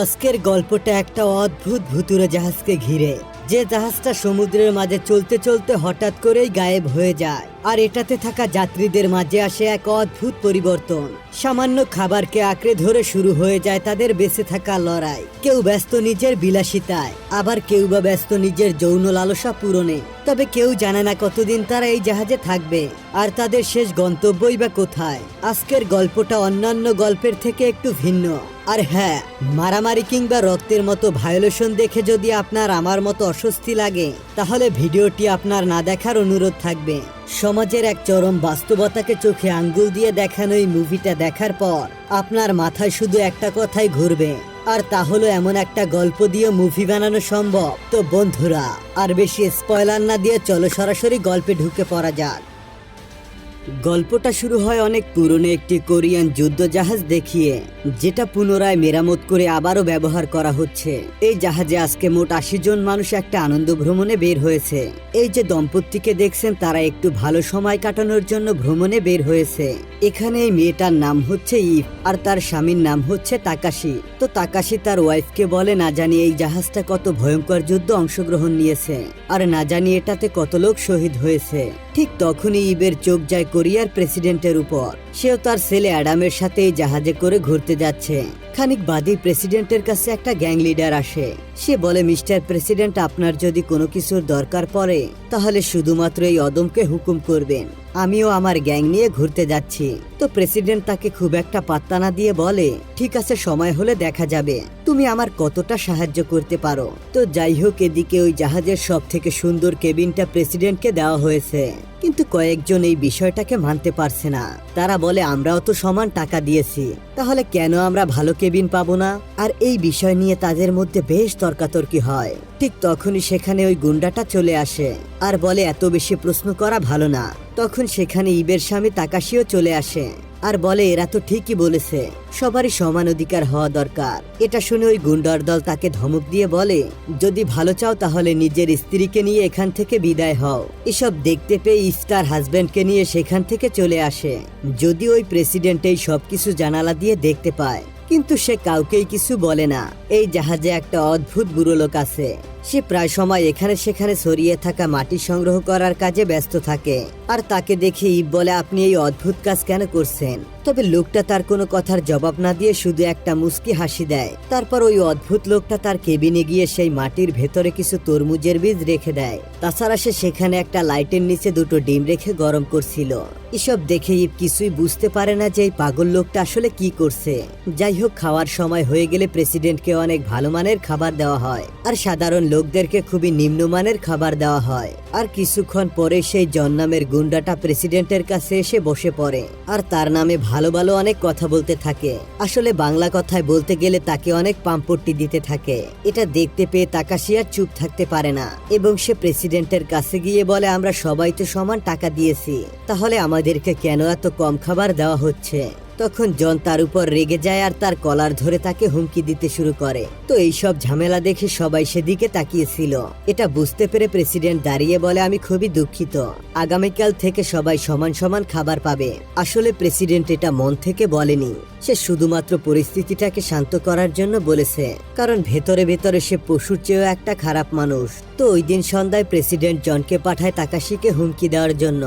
আজকের গল্পটা একটা অদ্ভুত ভুতুরে জাহাজকে ঘিরে, যে জাহাজটা সমুদ্রের মাঝে চলতে চলতে হঠাৎ করেই গায়েব হয়ে যায়। আর এটাতে থাকা যাত্রীদের মাঝে আসে এক অদ্ভুত পরিবর্তন। সামান্য খাবারকে আঁকড়ে ধরে শুরু হয়ে যায় তাদের বেঁচে থাকা লড়াই। কেউ ব্যস্ত নিজের বিলাসিতায়, আবার কেউ বা ব্যস্ত নিজের যৌন লালসা পূরণে। তবে কেউ জানে না কতদিন তারা এই জাহাজে থাকবে, আর তাদের শেষ গন্তব্যই বা কোথায়। আজকের গল্পটা অন্যান্য গল্পের থেকে একটু ভিন্ন। আর হ্যাঁ মারামারি কিংবা রক্তের মতো ভায়োলেশন দেখে যদি আপনার আমার মতো অস্বস্তি লাগে, তাহলে ভিডিওটি আপনার না দেখার অনুরোধ থাকবে। সমাজের এক চরম বাস্তবতাকে চোখে আঙ্গুল দিয়ে দেখানো এই মুভিটা দেখার পর, আপনার মাথায় শুধু একটা কথাই ঘুরবে, আর তা হলো এমন একটা গল্প দিয়ে মুভি বানানো সম্ভব। তো বন্ধুরা, আর বেশি স্পয়লার না দিয়ে চলো সরাসরি গল্পে ঢুকে পড়া যাক। গল্পটা শুরু হয় অনেক পুরনো একটি কোরিয়ান যুদ্ধ জাহাজ দেখিয়ে, যেটা পুনরায় মেরামত করে আবারও ব্যবহার করা হচ্ছে। এই জাহাজে আজকে মোট আশি জন মানুষ একটা আনন্দ ভ্রমণে বের হয়েছে। এই যে দম্পতিকে দেখছেন, তারা একটু ভালো সময় কাটানোর জন্য ভ্রমণে বের হয়েছে। এখানে এই মেয়েটার নাম হচ্ছে ইফ, আর তার স্বামীর নাম হচ্ছে তাকাশি। তো তাকাশি তার ওয়াইফকে বলে, না জানি এই জাহাজটা কত ভয়ঙ্কর যুদ্ধ অংশগ্রহণ নিয়েছে, আর না জানি এটাতে কত লোক শহীদ হয়েছে। ঠিক তখনই ইবের চোখ যায় কোরিয়ার প্রেসিডেন্টের উপর। সেও তার ছেলে অ্যাডামের সাথে জাহাজে করে ঘুরতে যাচ্ছে। খানিক বাদী প্রেসিডেন্টের কাছে একটা গ্যাং লিডার আসে। সে বলে, মিস্টার প্রেসিডেন্ট, আপনার যদি কোনো কিছুর দরকার পড়ে, তাহলে শুধুমাত্র এই অদমকে হুকুম করবেন। আমিও আমার গ্যাং নিয়ে ঘুরতে যাচ্ছি। তো প্রেসিডেন্ট তাকে খুব একটা পাত্তা না দিয়ে বলে, ঠিক আছে, সময় হলে দেখা যাবে। তুমি আমার কতটা সাহায্য করতে পারো? তো যাই হোক, এদিকে ওই জাহাজের সব থেকে সুন্দর কেবিনটা প্রেসিডেন্টকে দেওয়া হয়েছে। কিন্তু কয়েকজন এই বিষয়টাকে মানতে পারছে না। তারা বলে, আমরাও তো সমান টাকা দিয়েছি। তাহলে কেন আমরা ভালো কেবিন পাবো না। আর এই বিষয় নিয়ে তাদের মধ্যে বেশ তর্কাতর্কি হয়। ঠিক তখনই সেখানে ওই গুন্ডাটা চলে আসে। আর বলে, এত বেশি প্রশ্ন করা ভালো না। তখন সেখানে ইবের স্বামী তাকাশিও চলে আসে। আর বলে, এরা তো ঠিকই বলেছে। সবারই সমান অধিকার হওয়া দরকার। এটা শুনে ওই গুন্ডার দল তাকে ধমক দিয়ে বলে, যদি ভালো চাও তাহলে নিজের স্ত্রীকে নিয়ে এখান থেকে বিদায় হও। এসব দেখতে পেয়ে ইফতার হাজবেন্ডকে নিয়ে সেখান থেকে চলে আসে। যদি ওই প্রেসিডেন্ট এই সবকিছু জানালা দিয়ে দেখতে পায়। কিন্তু সে কাউকেই কিছু বলে না। এই জাহাজে একটা অদ্ভুত বুড়ো লোক আছে। সে প্রায় সময় এখানে সেখানে ছড়িয়ে থাকা মাটি সংগ্রহ করার কাজে ব্যস্ত থাকে। আর তাকে দেখে ইব বলে, আপনি এই অদ্ভুত কাজ কেন করছেন? তবে লোকটা তার কোনো কথার জবাব না দিয়ে শুধু একটা মুস্কি হাসি দেয়। তারপর ওই অদ্ভুত লোকটা তার কেবিনে গিয়ে সেই মাটির ভেতরে কিছু তরমুজের বীজ রেখে দেয়। তাছাড়া সে সেখানে একটা লাইটের নিচে দুটো ডিম রেখে গরম করছিল। এসব দেখে ইব কিছুই বুঝতে পারে না যে এই পাগল লোকটা আসলে কি করছে। যাই হোক, খাওয়ার সময় হয়ে গেলে প্রেসিডেন্টকে অনেক ভালো মানের খাবার দেওয়া হয়। আর সাধারণ লোকদেরকে খুবই নিম্নমানের খাবার দেওয়া হয়। আর কিছুক্ষণ পরে সেই জন নামের গুন্ডাটা প্রেসিডেন্টের কাছে এসে বসে পড়ে। আর তার নামে ভালো ভালো অনেক কথা বলতে থাকে। আসলে বাংলা কথায় বলতে গেলে তাকে অনেক পাম্পট্টি দিতে থাকে। এটা দেখতে পেয়ে তাকাশি আর চুপ থাকতে পারে না। এবং সে প্রেসিডেন্টের কাছে গিয়ে বলে, আমরা সবাই তো সমান টাকা দিয়েছি। তাহলে আমাদেরকে কেন এত কম খাবার দেওয়া হচ্ছে? তখন জন তার উপর রেগে যায় আর তার কলার ধরে তাকে হুমকি দিতে শুরু করে। তো এইসব ঝামেলা দেখে সবাই সেদিকে তাকিয়েছিল। এটা বুঝতে পেরে প্রেসিডেন্ট দাঁড়িয়ে বলে, আমি খুবই দুঃখিত। আগামীকাল থেকে সবাই সমান সমান খাবার পাবে। আসলে প্রেসিডেন্ট এটা মন থেকে বলেনি। সে শুধুমাত্র পরিস্থিতিটাকে শান্ত করার জন্য বলেছে, কারণ ভেতরে ভেতরে সে পশুর চেয়েও একটা খারাপ মানুষ। তো ওই দিন সন্ধ্যায় প্রেসিডেন্ট জনকে পাঠায় তাকাশিকে হুমকি দেওয়ার জন্য।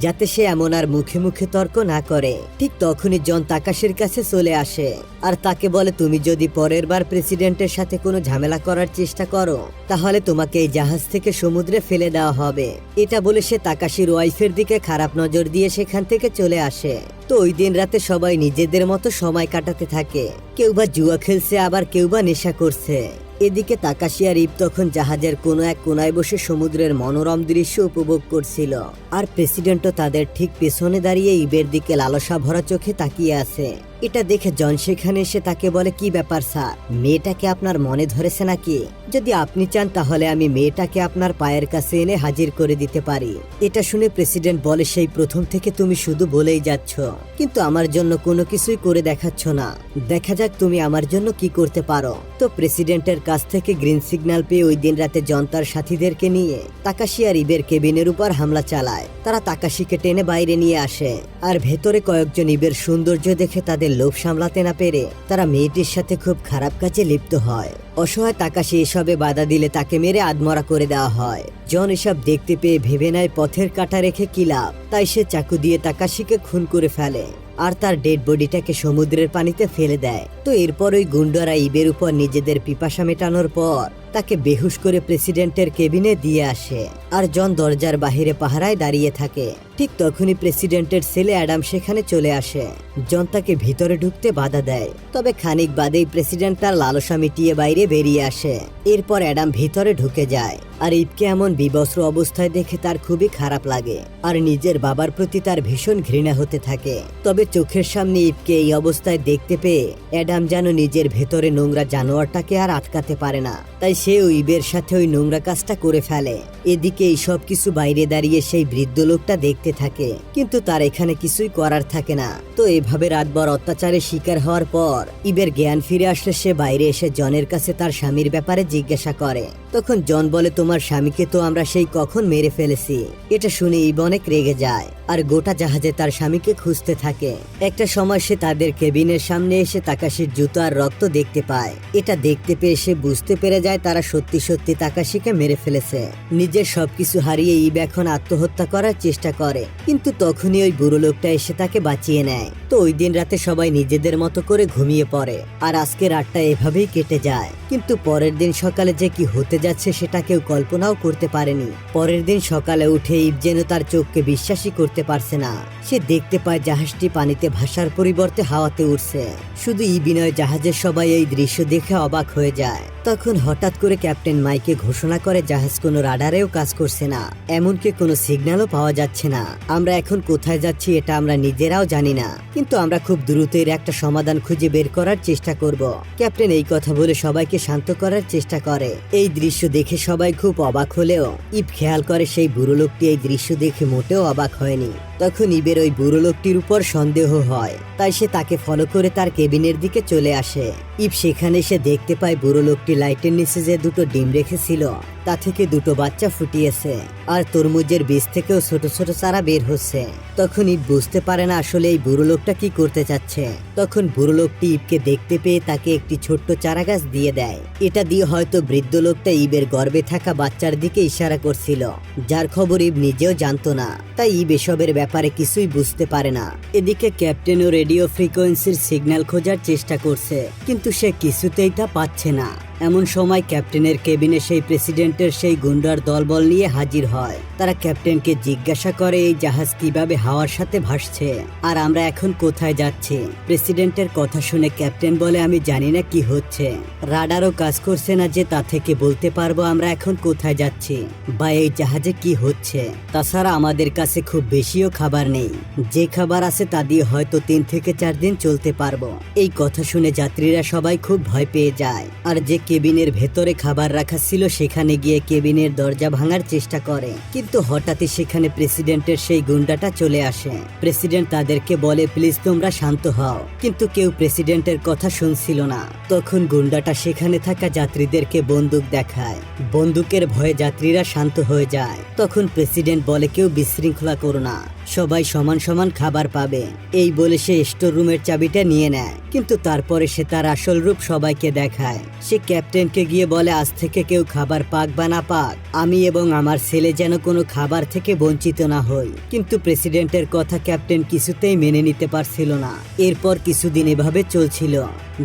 যাতে সে এমন আর মুখে মুখে তর্ক না করে। ঠিক তখনই জন তাকাশির কাছে চলে আসে। আর তাকে বলে, তুমি যদি পরের বার প্রেসিডেন্টের সাথে কোনো ঝামেলা করার চেষ্টা করো, তাহলে তোমাকে এই জাহাজ থেকে সমুদ্রে ফেলে দেওয়া হবে। এটা বলে সে তাকাশির ওয়াইফের দিকে খারাপ নজর দিয়ে সেখান থেকে চলে আসে। তো ওই দিন রাতে সবাই নিজেদের মতো সময় কাটাতে থাকে। কেউ বা জুয়া খেলছে, আবার কেউ বা নেশা করছে। এদিকে তাকাশিয়া রিপ তখন জাহাজের কোনো এক কোনায় বসে সমুদ্রের মনোরম দৃশ্য উপভোগ করছিল। আর প্রেসিডেন্টও তাদের ঠিক পেছনে দাঁড়িয়ে ইবের দিকে লালসা ভরা চোখে তাকিয়ে আছে। এটা দেখে জন সেখানে এসে তাকে বলে, কি ব্যাপার স্যার? মেয়েটাকে আপনার মনে ধরেছে নাকি? যদি আপনি চান তাহলে আমি মেয়েটাকে আপনার পায়ের কাছে এনে হাজির করে দিতে পারি। এটা শুনে প্রেসিডেন্ট বলে, সেই প্রথম থেকে তুমি শুধু বলেই যাচ্ছ। কিন্তু আমার জন্য কোনো কিছুই করে দেখাচ্ছ না। দেখা যাক তুমি আমার জন্য কি করতে পারো। তো প্রেসিডেন্টের কাছ থেকে গ্রিন সিগন্যাল পেয়ে ওই দিন রাতে জনতার সাথীদেরকে নিয়ে তাকাশি আর ইবের কেবিনের উপর হামলা চালায়। তারা তাকাশিকে টেনে বাইরে নিয়ে আসে। আর ভেতরে কয়েকজন ইবের সৌন্দর্য দেখে তাদের তাদের লোভ সামলাতে না পেরে তারা মেয়েটির সাথে খুব খারাপ কাজে লিপ্ত হয়। অসহায় তাকাশি এসবে বাধা দিলে তাকে মেরে আদমরা করে দেওয়া হয়। জন এসব দেখতে পেয়ে ভেবে নেয় পথের কাটা রেখে কিলা তাই সে চাকু দিয়ে তাকাশিকে খুন করে ফেলে। আর তার ডেড বডিটাকে সমুদ্রের পানিতে ফেলে দেয়। তো এরপর ওই গুন্ডারা ইবের উপর নিজেদের পিপাসা মেটানোর পর তাকে বেহুশ করে প্রেসিডেন্টের কেবিনে দিয়ে আসে আর জন দরজার বাহিরে পাহারায় দাঁড়িয়ে থাকে। ঠিক তখনই প্রেসিডেন্টের ছেলে অ্যাডাম সেখানে চলে আসে। জন তাকে ভিতরে ঢুকতে বাধা দেয়। তবে খানিক বাদেই প্রেসিডেন্ট তার লালসা মিটিয়ে বাইরে বেরিয়ে আসে। এরপর অ্যাডাম ভিতরে ঢুকে যায়। আর ইবকে এমন বিবস্ত্র অবস্থায় দেখে তার খুবই খারাপ লাগে। আর নিজের বাবার প্রতি তার ভীষণ ঘৃণা হতে থাকে। তবে চোখের সামনে ইবকে এই অবস্থায় দেখতে পেয়ে অ্যাডাম যেন নিজের ভেতরে নোংরা জানোয়ারটাকে আর আটকাতে পারে না। তাই সে ওই ইবের সাথে ওই নোংরা কাজটা করে ফেলে। এদিকে এই সব কিছু বাইরে দাঁড়িয়ে সেই বৃদ্ধ লোকটা দেখতে থাকে। কিন্তু তার এখানে কিছুই করার থাকে না। তো এভাবে রাতভর অত্যাচারের শিকার হওয়ার পর ইবের জ্ঞান ফিরে আসলে সে বাইরে এসে জনের কাছে তার স্বামীর ব্যাপারে জিজ্ঞাসা করে। তখন জন বলে, তোমার স্বামীকে তো আমরা সেই কখন মেরে ফেলেছি। এটা শুনে ইব অনেক রেগে যায় আর গোটা জাহাজে তার স্বামীকে খুঁজতে থাকে। একটা সময় সে তাদের কেবিনের সামনে এসে তাকাশির জুতো আর রক্ত দেখতে পায়। এটা দেখতে পেয়ে সে বুঝতে পেরে যায় তারা সত্যি সত্যি তাকাশিকে মেরে ফেলেছে। নিজের সবকিছু হারিয়ে ইব এখন আত্মহত্যা করার চেষ্টা করে। কিন্তু তখনই ওই বুড়ো লোকটা এসে তাকে বাঁচিয়ে নেয়। তো ওই দিন রাতে সবাই নিজেদের মতো করে ঘুমিয়ে পড়ে। আর আজকে রাতটা এভাবেই কেটে যায়। কিন্তু পরের দিন সকালে যে কি হতে যাচ্ছে সেটা কেউ কল্পনাও করতে পারেনি। পরের দিন সকালে উঠে ইব যেন তার চোখকে বিশ্বাসই করতে পারছে না। সে দেখতে পায় জাহাজটি পানিতে ভাসার পরিবর্তে হাওয়াতে উঠছে শুধু ই বিনয় জাহাজের সবাই এই দৃশ্য দেখে অবাক হয়ে যায়। তখন হঠাৎ করে ক্যাপ্টেন মাইকে ঘোষণা করে জাহাজ কোনো রাডারেও কাজ করছে না। এমনকি কোনো সিগন্যালও পাওয়া যাচ্ছে না। আমরা এখন কোথায় যাচ্ছি এটা আমরা নিজেরাও জানি না। কিন্তু আমরা খুব দ্রুত এর একটা সমাধান খুঁজে বের করার চেষ্টা করব। ক্যাপ্টেন এই কথা বলে সবাইকে শান্ত করার চেষ্টা করে। এই দৃশ্য দেখে সবাই খুব অবাক হলেও ইব খেয়াল করে সেই বুড়ো লোকটি এই দৃশ্য দেখে মোটেও অবাক হয়নি। তখন ইবের ওই বুড়ো লোকটির উপর সন্দেহ হয়। তাই সে তাকে ফলো করে তার কেবিনের দিকে চলে আসে। ইব সেখানে সে দেখতে পায় বুড়ো লোকটি লাইটের নিচে যে দুটো ডিম রেখেছিল, তা থেকে দুটো বাচ্চা ফুটিয়েছে, আর তরমুজের বীজ থেকেও ছোট ছোট চারা বের হচ্ছে। তখন ইব বুঝতে পারে না আসলে এই বুড়ো লোকটা কি করতে চাচ্ছে। তখন বুড়ো লোকটি ইবকে দেখতে পেয়ে তাকে একটি ছোট্ট চারা গাছ দিয়ে দেয়। এটা দিয়ে হয়তো বৃদ্ধ লোকটা ইবের গর্বে থাকা বাচ্চার দিকে ইশারা করছিল। যার খবর ইব নিজেও জানতো না। তাই ইব এসবের ব্যাপারে কিছুই বুঝতে পারে না। এদিকে ক্যাপ্টেনও রেডিও ফ্রিকোয়েন্সির সিগন্যাল খোঁজার চেষ্টা করছে, কিন্তু সে কিছুতেই তা পাচ্ছে না। এমন সময় ক্যাপ্টেনের কেবিনে সেই প্রেসিডেন্টের সেই গুন্ডার দলবল নিয়ে হাজির হয়। তারা ক্যাপ্টেনকে জিজ্ঞাসা করে এই জাহাজ কীভাবে হাওয়ার সাথে ভাসছে? আর আমরা এখন কোথায় যাচ্ছি? প্রেসিডেন্টের কথা শুনে ক্যাপ্টেন বলে, আমি জানি না কি হচ্ছে। রাডারও কাজ করছে না যে তা থেকে বলতে পারব আমরা এখন কোথায় যাচ্ছি বা এই জাহাজে কি হচ্ছে। তাছাড়া আমাদের কাছে খুব বেশিও খাবার নেই। যে খাবার আছে তা দিয়ে হয়তো তিন থেকে চার দিন চলতে পারব। এই কথা শুনে যাত্রীরা সবাই খুব ভয় পেয়ে যায়। আর যে কেবিনের ভেতরে খাবার রাখা ছিল, সেখানে গিয়ে কেবিনের দরজা ভাঙার চেষ্টা করে। কিন্তু হঠাৎই সেখানে প্রেসিডেন্টের সেই গুন্ডাটা চলে আসে। প্রেসিডেন্ট তাদেরকে বলে, প্লিজ তোমরা শান্ত হও। কিন্তু কেউ প্রেসিডেন্টের কথা শুনছিল না। তখন গুন্ডাটা সেখানে থাকা যাত্রীদেরকে বন্দুক দেখায়। বন্দুকের ভয়ে যাত্রীরা শান্ত হয়ে যায়। তখন প্রেসিডেন্ট বলে, কেউ বিশৃঙ্খলা করো না। সবাই সমান সমান খাবার পাবে। এই বলে সে স্টোর রুমের চাবিটা নিয়ে নেয়। কিন্তু তারপরে সে তার আসল রূপ সবাইকে দেখায়। সে ক্যাপ্টেনকে গিয়ে বলে, আজ থেকে কেউ খাবার পাক বা না পাক, আমি এবং আমার ছেলে যেন কোনো খাবার থেকে বঞ্চিত না হই। কিন্তু প্রেসিডেন্টের কথা ক্যাপ্টেন কিছুতেই মেনে নিতে পারছিল না। এরপর কিছুদিন এভাবে চলছিল।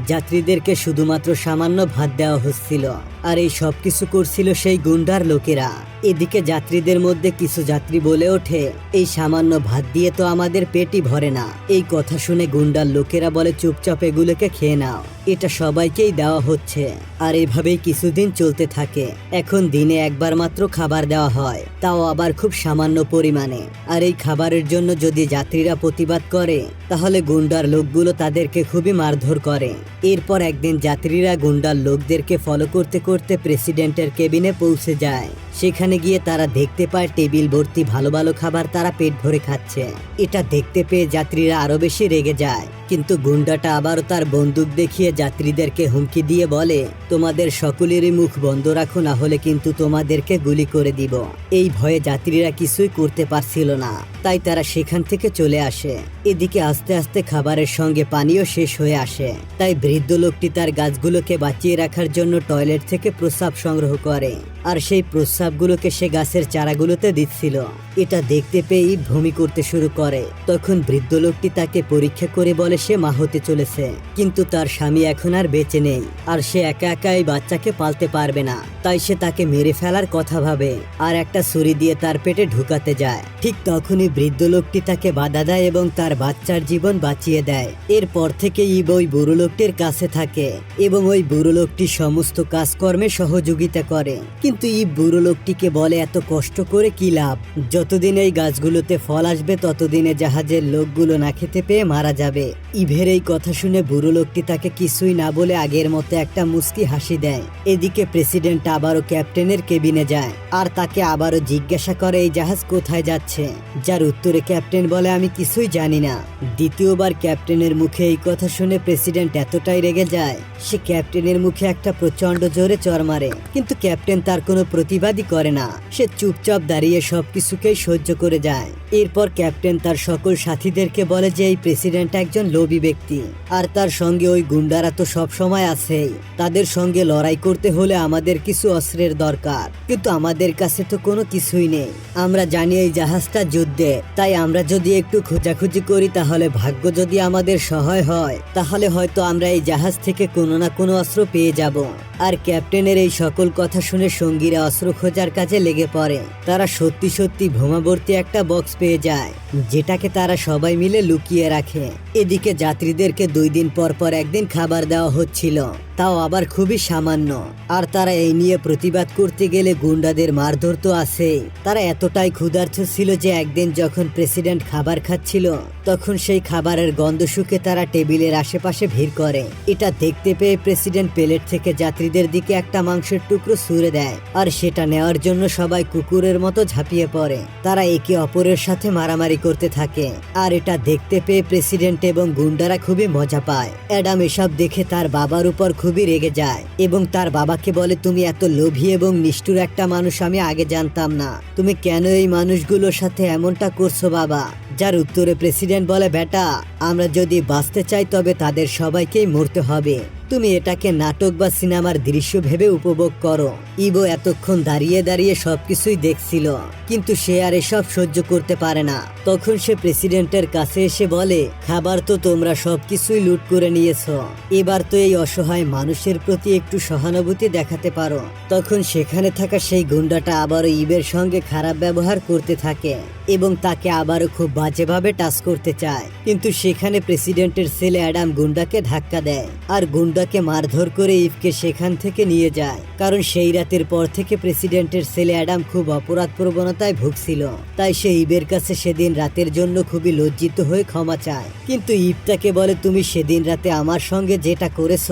যাত্রীদেরকে শুধুমাত্র সামান্য ভাত দেওয়া হচ্ছিল। আর এই সব কিছু করছিল সেই গুন্ডার লোকেরা। এদিকে যাত্রীদের মধ্যে কিছু যাত্রী বলে ওঠে, এই সামান্য ভাত দিয়ে তো আমাদের পেটই ভরে না। এই কথা শুনে গুন্ডার লোকেরা বলে, চুপচাপ এগুলোকে খেয়ে নাও। এটা সবাইকেই দেওয়া হচ্ছে। আর এভাবেই কিছুদিন চলতে থাকে। এখন দিনে একবার মাত্র খাবার দেওয়া হয়। তাও আবার খুব সামান্য পরিমাণে। আর এই খাবারের জন্য যদি যাত্রীরা প্রতিবাদ করে, তাহলে গুন্ডার লোকগুলো তাদেরকে খুবই মারধর করে। এরপর একদিন যাত্রীরা গুন্ডার লোকদেরকে ফলো করতে করতে প্রেসিডেন্টের কেবিনে পৌঁছে যায়। সেখানে গিয়ে তারা দেখতে পায় টেবিল ভর্তি ভালো ভালো খাবার তারা পেট ভরে খাচ্ছে। এটা দেখতে পেয়ে যাত্রীরা আরও বেশি রেগে যায়। কিন্তু গুন্ডাটা আবারও তার বন্দুক দেখিয়ে যাত্রীদেরকে হুমকি দিয়ে বলে, তোমাদের সকলেরই মুখ বন্ধ রাখো, না হলে কিন্তু তোমাদেরকে গুলি করে দিব। এই ভয়ে যাত্রীরা কিছুই করতে পারছিল না। তাই তারা সেখান থেকে চলে আসে। এদিকে আস্তে আস্তে খাবারের সঙ্গে পানিও শেষ হয়ে আসে। তাই বৃদ্ধ লোকটি তার গাছগুলোকে বাঁচিয়ে রাখার জন্য টয়লেট থেকে প্রস্রাব সংগ্রহ করে। আর সেই প্রস্রাবগুলোকে সে গাছের চারাগুলোতে দিচ্ছিল। এটা দেখতে পেয়েই ভূমি করতে শুরু করে। তখন বৃদ্ধ লোকটি তাকে পরীক্ষা করে বলে সে মা হতে চলেছে। কিন্তু তার স্বামী এখন আর বেঁচে নেই। আর সে একা একা এই বাচ্চাকে পালতে পারবে না। তাই সে তাকে মেরে ফেলার কথা ভাবে। আর একটা ছুরি দিয়ে তার পেটে ঢুকাতে যায়। ঠিক তখনই বৃদ্ধ লোকটি তাকে বাধা দেয় এবং তার বাচ্চার জীবন বাঁচিয়ে দেয়। এরপর থেকে ইব ওই বুড়ো লোকটির কাছে থাকে এবং ওই বুড়ো লোকটি সমস্ত কাজকর্মে সহযোগিতা করে। কিন্তু এই বুড়ো লোকটিকে বলে এত কষ্ট করে কি লাভ? যতদিন এই গাছগুলোতে ফল আসবে, ততদিনে জাহাজের লোকগুলো না খেতে পেয়ে মারা যাবে। ইভের এই কথা শুনে বুড়ো লোকটি তাকে কিছুই না বলে আগের মতো একটা মুস্কি হাসি দেয়। এদিকে প্রেসিডেন্ট আবারও ক্যাপ্টেনের কেবিনে যায় আর তাকে আবারও জিজ্ঞাসা করে, এই জাহাজ কোথায় যাচ্ছে? যার উত্তরে ক্যাপ্টেন বলে, আমি কিছুই জানি না। দ্বিতীয়বার ক্যাপ্টেনের মুখে এই কথা শুনে প্রেসিডেন্ট এতটাই রেগে যায় সে ক্যাপ্টেনের মুখে একটা প্রচণ্ড জোরে চর মারে, কিন্তু ক্যাপ্টেন তার কোনো প্রতিবাদই করে না। সে চুপচাপ দাঁড়িয়ে সবকিছুকেই সহ্য করে যায়। এরপর ক্যাপ্টেন তার সকল সাথীদেরকে বলে যে এই প্রেসিডেন্ট একজন লোভী ব্যক্তি, আর তার সঙ্গে ওই গুন্ডারা তো সব সময় আছেই। তাদের সঙ্গে লড়াই করতে হলে আমাদের কিছু অস্ত্রের দরকার, কিন্তু আমাদের কাছে তো কোনো কিছুই নেই। আমরা জানি এই জাহাজটা যুদ্ধে, তাই আমরা যদি একটু খোঁজাখুঁজি করি তাহলে ভাগ্য যদি আমাদের সহায় হয়, তাহলে হয়তো আমরা এই জাহাজ থেকে কোনো না কোনো অস্ত্র পেয়ে যাব। আর ক্যাপ্টেনের এই সকল কথা শুনে সঙ্গীরা অস্ত্র খোঁজার কাজে লেগে পড়ে। তারা সত্যি সত্যি ভোমাবর্তী একটা বক্স পেয়ে যায়, যেটাকে তারা সবাই মিলে লুকিয়ে রাখে। এদিকে যাত্রীদেরকে দুই দিন পর পর একদিন খাবার দেওয়া হচ্ছিল। তাও আবার খুবই সামান্য। আর তারা এই নিয়ে প্রতিবাদ করতে গেলে গুন্ডাদের মারধর তো আছেই। তারা এতটাই ক্ষুধার্ত ছিল যে একদিন যখন প্রেসিডেন্ট খাবার খাচ্ছিল, তখন সেই খাবারের গন্ধ শুকে তারা টেবিলের আশেপাশে ভিড় করে। এটা দেখতে পেয়ে প্রেসিডেন্ট প্লেট থেকে যাত্রীদের দিকে একটা মাংসের টুকরো ছুঁড়ে দেয়, আর সেটা নেওয়ার জন্য সবাই কুকুরের মতো ঝাঁপিয়ে পড়ে। তারা একে অপরের সাথে মারামারি করতে থাকে, আর এটা দেখতে পেয়ে প্রেসিডেন্ট এবং গুন্ডারা খুবই মজা পায়। অ্যাডাম এসব দেখে তার বাবার উপর খুবই রেগে যায় এবং তার বাবাকে বলে, তুমি এত লোভী এবং নিষ্ঠুর একটা মানুষ, আমি আগে জানতাম না। তুমি কেন এই মানুষগুলোর সাথে এমনটা করছ বাবা? যার উত্তরে প্রেসিডেন্ট বলে, বেটা, আমরা যদি বাঁচতে চাই, তবে তাদের সবাইকেই মরতে হবে। তুমি এটাকে নাটক বা সিনেমার দৃশ্য ভেবে উপভোগ করো। ইবো এতক্ষণ দাঁড়িয়ে দাঁড়িয়ে সবকিছুই দেখছিল, কিন্তু সে আর এসব সহ্য করতে পারে না। তখন সে প্রেসিডেন্টের কাছে এসে বলে, খাবার তো তোমরা সবকিছুই লুট করে নিয়েছো। এবার তো এই অসহায় মানুষের প্রতি একটু সহানুভূতি দেখাতে পারো। তখন সেখানে থাকা সেই গুন্ডাটা আবারও ইবের সঙ্গে খারাপ ব্যবহার করতে থাকে এবং তাকে আবারও খুব বাজেভাবে টাচ করতে চায়। কিন্তু সেখানে প্রেসিডেন্টের ছেলে অ্যাডাম গুন্ডাকে ধাক্কা দেয়, আর গুন্ডাকে মারধর করে ইভকে সেখান থেকে নিয়ে যায়, কারণ সেই রাতের পর থেকে প্রেসিডেন্টের ছেলে অ্যাডাম খুব অপরাধ প্রবণতায় ভুগছিল। তাই সে ইবের কাছে সেদিন রাতের জন্য খুবই লজ্জিত হয়ে ক্ষমা চায়। কিন্তু ইব তাকে বলে, তুমি সেদিন রাতে আমার সঙ্গে যেটা করেছ,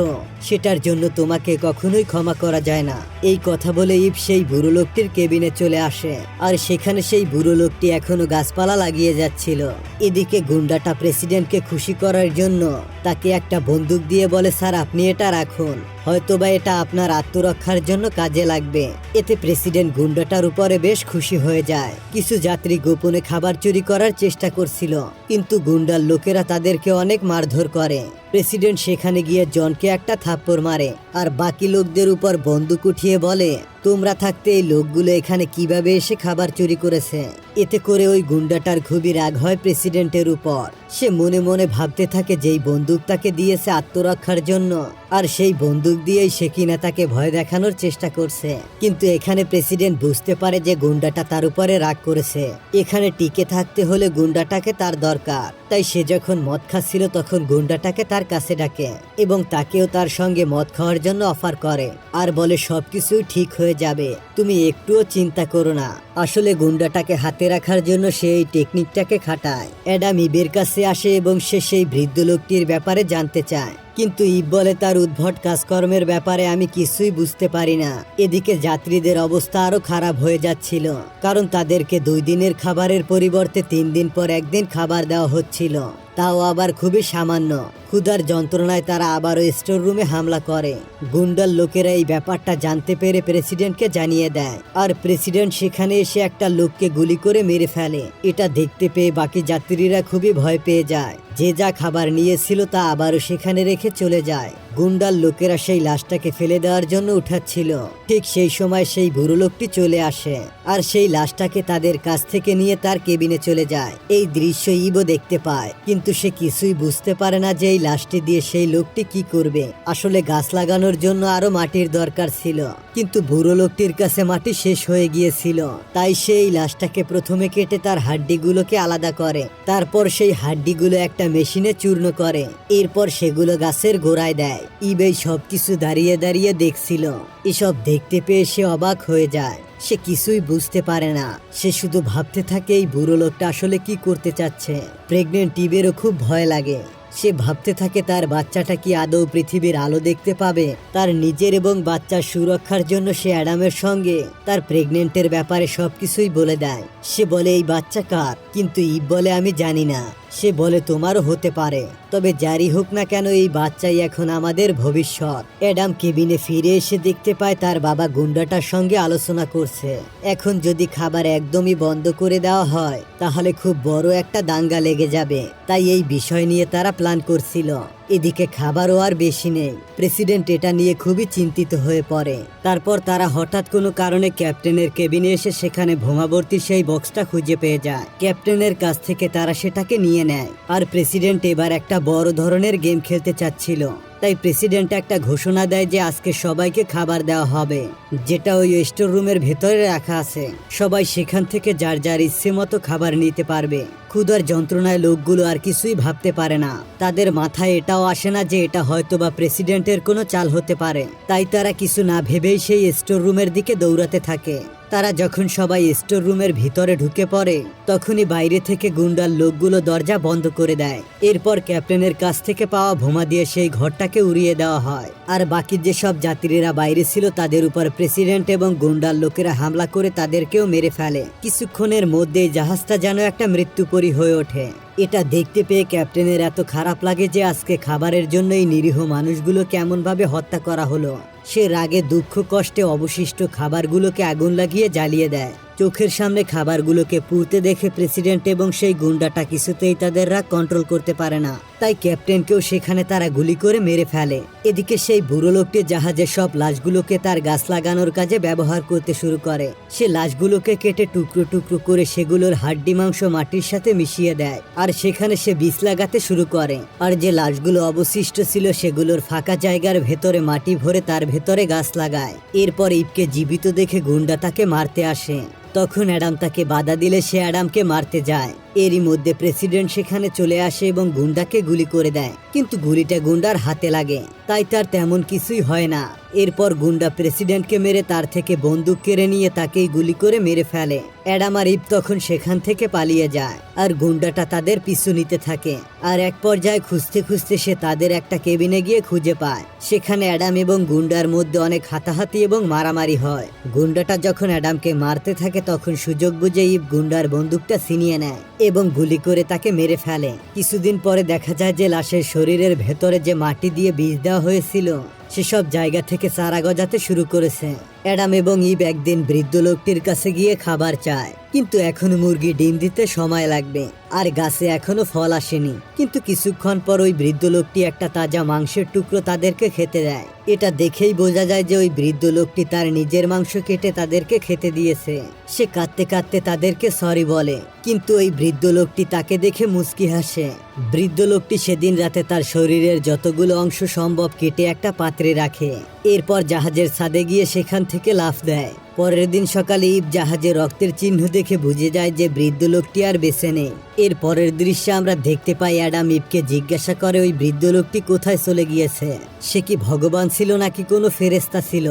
সেটার জন্য তোমাকে কখনোই ক্ষমা করা যায় না। এই কথা বলে ইব সেই বুড়ো লোকটির কেবিনে চলে আসে, আর সেখানে সেই বুড়ো লোকটি এখনও গাছপালা লাগিয়ে যাচ্ছিল। এদিকে গুন্ডাটা প্রেসিডেন্টকে খুশি করার জন্য তাকে একটা বন্দুক দিয়ে বলে, স্যার, আপনি এটা রাখুন। হয়তোবা এটা আপনার আত্মরক্ষার জন্য কাজে লাগবে। এতে প্রেসিডেন্ট গুন্ডাটার উপরে বেশ খুশি হয়ে যায়। কিছু যাত্রী গোপনে খাবার চুরি করার চেষ্টা করছিল, কিন্তু গুন্ডার লোকেরা তাদেরকে অনেক মারধর করে। প্রেসিডেন্ট সেখানে গিয়ে জনকে একটা থাপ্পড় মারে, আর বাকি লোকদের উপর বন্দুক উঠিয়ে বলে, তোমরা থাকতে এই লোকগুলো এখানে কীভাবে এসে খাবার চুরি করেছে? এতে করে ওই গুন্ডাটার খুবই রাগ হয় প্রেসিডেন্টের উপর। সে মনে মনে ভাবতে থাকে যেই বন্দুক তাকে দিয়েছে আত্মরক্ষার জন্য, আর সেই বন্দুক দিয়েই সে কিনা তাকে ভয় দেখানোর চেষ্টা করছে। কিন্তু এখানে প্রেসিডেন্ট বুঝতে পারে যে গুন্ডাটা তার উপরে রাগ করেছে। এখানে টিকে থাকতে হলে গুন্ডাটাকে তার দরকার। তাই সে যখন মদ খাচ্ছিল তখন গুন্ডাটাকে তার কাছে ডাকে এবং তাকেও তার সঙ্গে মদ খাওয়ার জন্য অফার করে। আর বলে সবকিছু ঠিক হয়ে যাবে। তুমি একটুও চিন্তা করো না। আসলে গুন্ডাটাকে হাতে রাখার জন্য সে এই টেকনিকটাকে খাটায়। অ্যাডাম ইবের কাছে আসে এবং সে সেই বৃদ্ধ লোকটির ব্যাপারে জানতে চায়। কিন্তু ইব্বলে তার উদ্ভট কাজকর্মের ব্যাপারে আমি কিছুই বুঝতে পারি না। এদিকে যাত্রীদের অবস্থা আরও খারাপ হয়ে যাচ্ছিল, কারণ তাদেরকে দুই দিনের খাবারের পরিবর্তে তিন দিন পর একদিন খাবার দেওয়া হচ্ছিল। তাও আবার খুবই সামান্য। ক্ষুধার যন্ত্রণায় তারা আবারও স্টোর রুমে হামলা করে। গুন্ডার লোকেরা এই ব্যাপারটা জানতে পেরে প্রেসিডেন্টকে জানিয়ে দেয়। আর প্রেসিডেন্ট সেখানে এসে একটা লোককে গুলি করে মেরে ফেলে। এটা দেখতে পেয়ে বাকি যাত্রীরা খুবই ভয় পেয়ে যায়। যে যা খাবার নিয়েছিল তা আবারও সেখানে রেখে চলে যায়। গুন্ডার লোকেরা সেই লাশটাকে ফেলে দেওয়ার জন্য উঠাচ্ছিল। ঠিক সেই সময় সেই বুড়ো লোকটি চলে আসে আর সেই লাশটাকে তাদের কাছ থেকে নিয়ে তার কেবিনে চলে যায়। এই দৃশ্য ইবো দেখতে পায়, কিন্তু সে কিছুই বুঝতে পারে না যে এই লাশটি দিয়ে সেই লোকটি কি করবে। আসলে গাছ লাগানোর জন্য আরও মাটির দরকার ছিল, কিন্তু বুড়ো লোকটির কাছে মাটি শেষ হয়ে গিয়েছিল। তাই সেই লাশটাকে প্রথমে কেটে তার হাড্ডিগুলোকে আলাদা করে, তারপর সেই হাড্ডিগুলো একটা মেশিনে চূর্ণ করে, এরপর সেগুলো গাছের গোড়ায় দেয়। ইবেই সবকিছু দাঁড়িয়ে দাঁড়িয়ে দেখছিল। এসব দেখতে পেয়ে সে অবাক হয়ে যায়। সে কিছুই বুঝতে পারে না। সে শুধু ভাবতে থাকে এই বুড়ো লোকটা আসলে কি করতে চাচ্ছে। প্রেগনেন্ট ইবেরও খুব ভয় লাগে। সে ভাবতে থাকে তার বাচ্চাটা কি আদৌ পৃথিবীর আলো দেখতে পাবে? তার নিজের এবং বাচ্চার সুরক্ষার জন্য সে অ্যাডামের সঙ্গে। তার প্রেগনেন্টের ব্যাপারে সবকিছুই বলে দেয়। সে বলে, এই বাচ্চা কার? কিন্তু ইব বলে, আমি জানি না। সে বলে, তোমারও হতে পারে। তবে জারি হোক না কেন, এই বাচ্চাই এখন আমাদের ভবিষ্যৎ। অ্যাডাম কেবিনে ফিরে এসে দেখতে পায়, তার বাবা গুন্ডাটার সঙ্গে আলোচনা করছে। এখন যদি খাবার একদমই বন্ধ করে দেওয়া হয়, তাহলে খুব বড় একটা দাঙ্গা লেগে যাবে। তাই এই বিষয় নিয়ে তারা প্ল্যান করছিল। এদিকে খাবারও আর বেশি নেই। প্রেসিডেন্ট এটা নিয়ে খুবই চিন্তিত হয়ে পড়ে। তারপর তারা হঠাৎ কোনো কারণে ক্যাপ্টেনের কেবিনে এসে সেখানে ভোমাবর্তী সেই বক্সটা খুঁজে পেয়ে যায়। ক্যাপ্টেনের কাছ থেকে তারা সেটাকে নিয়ে নেয়। আর প্রেসিডেন্ট এবার একটা বড় ধরনের গেম খেলতে চাচ্ছিল। তাই প্রেসিডেন্ট একটা ঘোষণা দেয় যে আজকে সবাইকে খাবার দেওয়া হবে, যেটা ওই স্টোর রুমের ভেতরে রাখা আছে। সবাই সেখান থেকে যার যার ইচ্ছে মতো খাবার নিতে পারবে। ক্ষুধার যন্ত্রণায় লোকগুলো আর কিছুই ভাবতে পারে না। তাদের মাথায় এটাও আসে না যে এটা হয়তো বা প্রেসিডেন্টের কোনো চাল হতে পারে। তাই তারা কিছু না ভেবেই সেই স্টোর রুমের দিকে দৌড়াতে থাকে। তারা যখন সবাই স্টোর রুমের ভিতরে ঢুকে পড়ে, তখনই বাইরে থেকে গুন্ডার লোকগুলো দরজা বন্ধ করে দেয়। এরপর ক্যাপ্টেনের কাছ থেকে পাওয়া ভোমা দিয়ে সেই ঘরটাকে উড়িয়ে দেওয়া হয়। আর বাকি যেসব যাত্রীরা বাইরে ছিল, তাদের উপর প্রেসিডেন্ট এবং গুন্ডার লোকেরা হামলা করে তাদেরকেও মেরে ফেলে। কিছুক্ষণের মধ্যেই জাহাজটা যেন একটা মৃত্যুপরী হয়ে ওঠে। এটা দেখতে পেয়ে ক্যাপ্টেনের এত খারাপ লাগে যে আজকে খাবারের জন্য এই নিরীহ মানুষগুলো কেমনভাবে হত্যা করা হলো। সে রাগে দুঃখ কষ্টে অবশিষ্ট খাবারগুলোকে আগুন লাগিয়ে জ্বালিয়ে দেয়। চোখের সামনে খাবারগুলোকে পুড়তে দেখে প্রেসিডেন্ট এবং সেই গুন্ডাটা কিছুতেই তাদের রাগ কন্ট্রোল করতে পারে না। তাই ক্যাপ্টেনকেও সেখানে তারা গুলি করে মেরে ফেলে। এদিকে সেই বুড়ো লোকটি জাহাজের সব লাশগুলোকে তার গাছ লাগানোর কাজে ব্যবহার করতে শুরু করে। সে লাশগুলোকে কেটে টুকরো টুকরো করে সেগুলোর হাড্ডি মাংস মাটির সাথে মিশিয়ে দেয়। আর সেখানে সে বিষ লাগাতে শুরু করে। আর যে লাশগুলো অবশিষ্ট ছিল সেগুলোর ফাঁকা জায়গার ভেতরে মাটি ভরে তার ভেতরে গাছ লাগায়। এরপর ইপকে জীবিত দেখে গুন্ডা তাকে মারতে আসে। তখন অ্যাডাম তাকে বাধা দিলে সে অ্যাডামকে মারতে যায়। এরই মধ্যে প্রেসিডেন্ট সেখানে চলে আসে এবং গুন্ডাকে গুলি করে দেয়। কিন্তু গুলিটা গুন্ডার হাতে লাগে, তাই তার তেমন কিছুই হয় না। এরপর গুন্ডা প্রেসিডেন্টকে মেরে তার থেকে বন্দুক কেড়ে নিয়ে তাকেই গুলি করে মেরে ফেলে। অ্যাডাম আর ইব তখন সেখান থেকে পালিয়ে যায়, আর গুন্ডাটা তাদের পিছু নিতে থাকে। আর এক পর্যায়ে খুঁজতে খুঁজতে সে তাদের একটা কেবিনে গিয়ে খুঁজে পায়। সেখানে অ্যাডাম এবং গুন্ডার মধ্যে অনেক হাতাহাতি এবং মারামারি হয়। গুন্ডাটা যখন অ্যাডামকে মারতে থাকে, তখন সুযোগ বুঝে ইব গুন্ডার বন্দুকটা ছিনিয়ে নেয়। এবং গুলি করে তাকে মেরে ফেলে। কিছুদিন পরে দেখা যায় যে লাশের শরীরের ভেতরে যে মাটি দিয়ে বীজ দেওয়া হয়েছিল সেসব জায়গা থেকে চারা গজাতে শুরু করেছে। অ্যাডাম এবং ইব একদিন বৃদ্ধ লোকটির কাছে গিয়ে খাবার চায়। কিন্তু এখনও মুরগি ডিম দিতে সময় লাগবে, আর গাছে এখনও ফল আসেনি। কিন্তু কিছুক্ষণ পর ওই বৃদ্ধ লোকটি একটা তাজা মাংসের টুকরো তাদেরকে খেতে দেয়। এটা দেখেই বোঝা যায় যে ওই বৃদ্ধ লোকটি তার নিজের মাংস কেটে তাদেরকে খেতে দিয়েছে। সে কাঁদতে কাঁদতে তাদেরকে সরি বলে, কিন্তু ওই বৃদ্ধ লোকটি তাকে দেখে মুচকি হাসে। বৃদ্ধ লোকটি সেদিন রাতে তার শরীরের যতগুলো অংশ সম্ভব কেটে একটা পাত্রে রাখে। এরপর জাহাজের ছাদে গিয়ে সেখান থেকে লাফ দেয়। পরের দিন সকালে ইব জাহাজে রক্তের চিহ্ন দেখে বুঝে যায় যে বৃদ্ধ লোকটি আর বেছে নেই। এর পরের দৃশ্যে আমরা দেখতে পাই অ্যাডাম ইবকে জিজ্ঞাসা করে, ওই বৃদ্ধ লোকটি কোথায় চলে গিয়েছে? সে কি ভগবান ছিল নাকি কোনো ফেরেস্তা ছিল?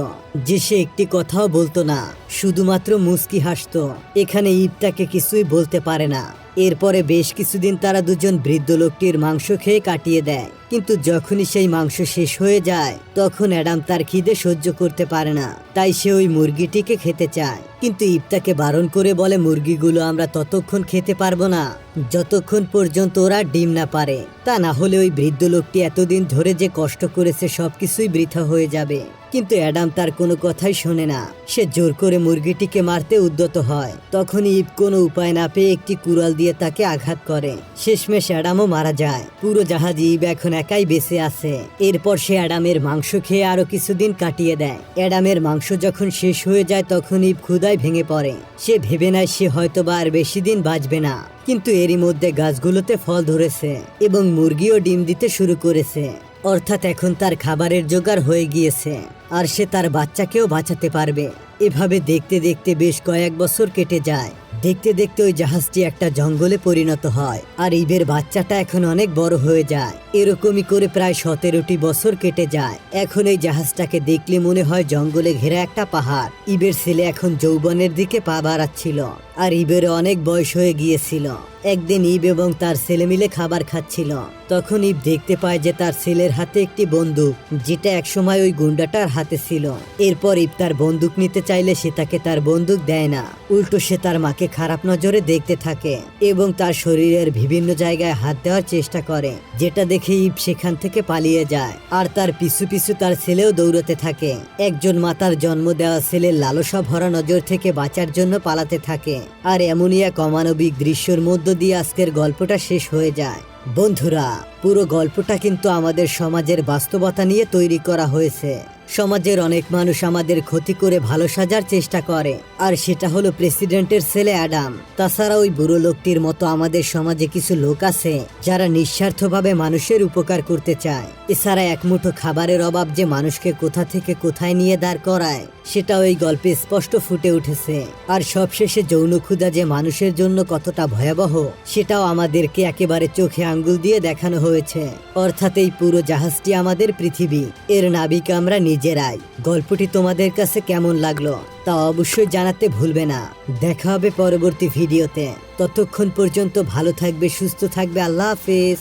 যে সে একটি কথাও বলতো না, শুধুমাত্র মুস্কি হাসতো। এখানে ইব তাকে কিছুই বলতে পারে না। এরপরে বেশ কিছুদিন তারা দুজন বৃদ্ধ লোকটির মাংস খেয়ে কাটিয়ে দেয়। কিন্তু যখনই সেই মাংস শেষ হয়ে যায়, তখন অ্যাডাম তার খিদে সহ্য করতে পারে না। তাই সে ওই মুরগিটিকে খেতে চায়। কিন্তু ইফতাকে বারণ করে বলে, মুরগিগুলো আমরা ততক্ষণ খেতে পারব না। যতক্ষণ পর্যন্ত ওরা ডিম না পারে। তা না হলে ওই বৃদ্ধ লোকটি এতদিন ধরে যে কষ্ট করেছে, সবকিছুই বৃথা হয়ে যাবে। কিন্তু অ্যাডাম তার কোনো কথাই শোনে না। সে জোর করে মুরগিটিকে মারতে উদ্যত হয়। তখন ইব কোনো উপায় না পেয়ে একটি কুড়াল দিয়ে তাকে আঘাত করে। শেষমেশ অ্যাডামও মারা যায়। পুরো জাহাজ ইব এখন একাই বেঁচে আছে। এরপর সে অ্যাডামের মাংস খেয়ে আরও কিছুদিন কাটিয়ে দেয়। অ্যাডামের মাংস যখন শেষ হয়ে যায়, তখন ইব ক্ষুদায় ভেঙে পড়ে। সে ভেবে নেয় সে হয়তো বা আর বেশি দিন বাঁচবে না। কিন্তু এরই মধ্যে গাছগুলোতে ফল ধরেছে এবং মুরগিও ডিম দিতে শুরু করেছে। অর্থাৎ এখন তার খাবারের জোগাড় হয়ে গিয়েছে। আর সে তার বাচ্চাকেও বাঁচাতে পারবে। এভাবে দেখতে দেখতে বেশ কয়েক বছর কেটে যায়। দেখতে দেখতে ওই জাহাজটি একটা জঙ্গলে পরিণত হয়। আর ইবের বাচ্চাটা এখন অনেক বড় হয়ে যায়। এরকমই করে প্রায় সতেরোটি বছর কেটে যায়। এখন এই জাহাজটাকে দেখলে মনে হয় জঙ্গলে ঘেরা একটা পাহাড়। ইবের ছেলে এখন যৌবনের দিকে পা বাড়াচ্ছিল। আর ইবের অনেক বয়স হয়ে গিয়েছিল। একদিন ইব এবং তার ছেলে মিলে খাবার খাচ্ছিল। তখন ইব দেখতে পায় যে তার ছেলের হাতে একটি বন্দুক, যেটা একসময় ওই গুন্ডাটার হাতে ছিল। এরপর ইব তার বন্দুক নিতে চাইলে সে তাকে তার বন্দুক দেয় না। উল্টো সে তার মাকে খারাপ নজরে দেখতে থাকে এবং তার শরীরের বিভিন্ন জায়গায় হাত দেওয়ার চেষ্টা করে, যেটা দেখে ইব সেখান থেকে পালিয়ে যায়। আর তার পিছু পিছু তার ছেলেও দৌড়তে থাকে। একজন মাতার জন্ম দেওয়া ছেলের লালসা ভরা নজর থেকে বাঁচার জন্য পালাতে থাকে। আর এমনই এক অমানবিক দৃশ্যর মধ্য দিয়ে আজকের গল্পটা শেষ হয়ে যায়। বন্ধুরা, পুরো গল্পটা কিন্তু আমাদের সমাজের বাস্তবতা নিয়ে তৈরি করা হয়েছে। সমাজের অনেক মানুষ আমাদের ক্ষতি করে ভালো সাজার চেষ্টা করে। আর সেটা হলো প্রেসিডেন্টের ছেলে অ্যাডাম। তাছাড়া ওই বুড়ো লোকটির মতো আমাদের সমাজে কিছু লোক আছে, যারা নিঃস্বার্থভাবে মানুষের উপকার করতে চায়। এছাড়া এক মুঠো খাবারের অভাব যে মানুষকে কোথা থেকে কোথায় নিয়ে দাঁড় করায় সেটা এই গল্পে স্পষ্ট ফুটে উঠেছে। আর সবশেষে যৌন ক্ষুধা যে মানুষের জন্য কতটা ভয়াবহ, সেটাও আমাদেরকে একেবারে চোখে আঙ্গুল দিয়ে দেখানো হয়েছে। অর্থাৎ এই পুরো জাহাজটি আমাদের পৃথিবী, এর নাবিক আমরা নিজেরাই। গল্পটি তোমাদের কাছে কেমন লাগল, তা অবশ্যই জানাতে ভুলবে না। দেখা হবে পরবর্তী ভিডিওতে। ততক্ষণ পর্যন্ত ভালো থাকবে, সুস্থ থাকবে, আল্লাহ হাফেজ।